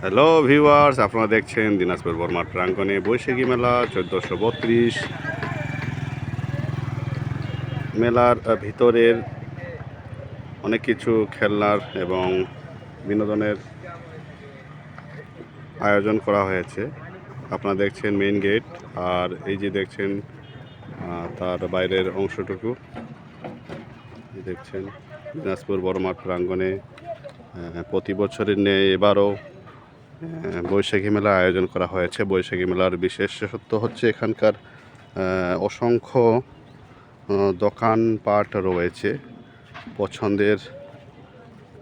Hello viewers আপনারা দেখছেন দিনাজপুর বর্মার প্রাঙ্গণে বৈশাখী মেলা চোদ্দোশো বত্রিশ। মেলার ভিতরের অনেক কিছু খেলনার এবং বিনোদনের আয়োজন করা হয়েছে। আপনারা দেখছেন মেইন গেট আর এই যে দেখছেন তার বাইরের অংশটুকু। দেখছেন দিনাজপুর বড়মাঠ প্রাঙ্গণে আহ, প্রতি বছরের ন্যায় এবারও বৈশাখী মেলা আয়োজন করা হয়েছে। বৈশাখী মেলার বিশেষত্ব হচ্ছে এখানকার অসংখ্য দোকানপাট রয়েছে। পছন্দের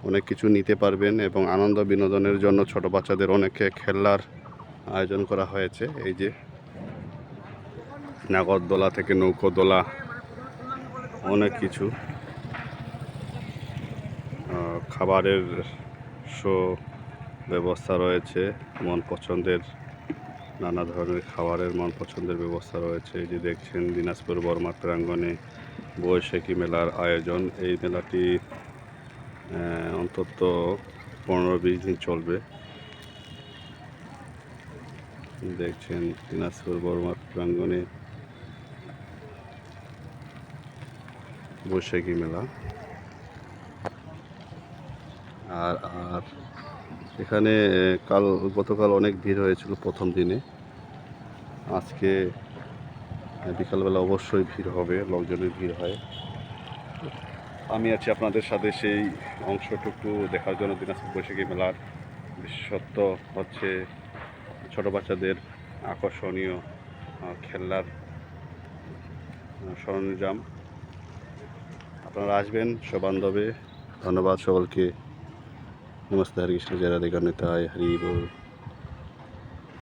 অনেক কিছু নিতে পারবেন এবং আনন্দ বিনোদনের জন্য ছোট বাচ্চাদের অনেকে খেলার আয়োজন করা হয়েছে। এই যে নাগরদোলা থেকে নৌকোদোলা, অনেক কিছু। খাবারের শো ব্যবস্থা রয়েছে, মন পছন্দের নানা ধরনের খাবারের মন পছন্দের ব্যবস্থা রয়েছে। এই যে দেখছেন দিনাজপুর বর্মা প্রাঙ্গণে বৈশাখী মেলার আয়োজন। এই মেলাটি অন্তত পনেরো বিশ দিন চলবে। দেখছেন দিনাজপুর বর্মা প্রাঙ্গণে বৈশাখী মেলা। আর আর এখানে কাল গতকাল অনেক ভিড় হয়েছিল প্রথম দিনে। আজকে বিকালবেলা অবশ্যই ভিড় হবে লোকজনের ভিড় হয়। আমি আছি আপনাদের সাথে সেই অংশটুকু দেখার জন্য দিনাজপুর বৈশাখী মেলার বিশেষত্ব হচ্ছে ছোট বাচ্চাদের আকর্ষণীয় আহ, খেলনার সরঞ্জাম। আপনারা আসবেন সবান্ধবে। ধন্যবাদ সকলকে। नमस्ते हरे कृष्ण जय राधे गणिताय हरि बोल।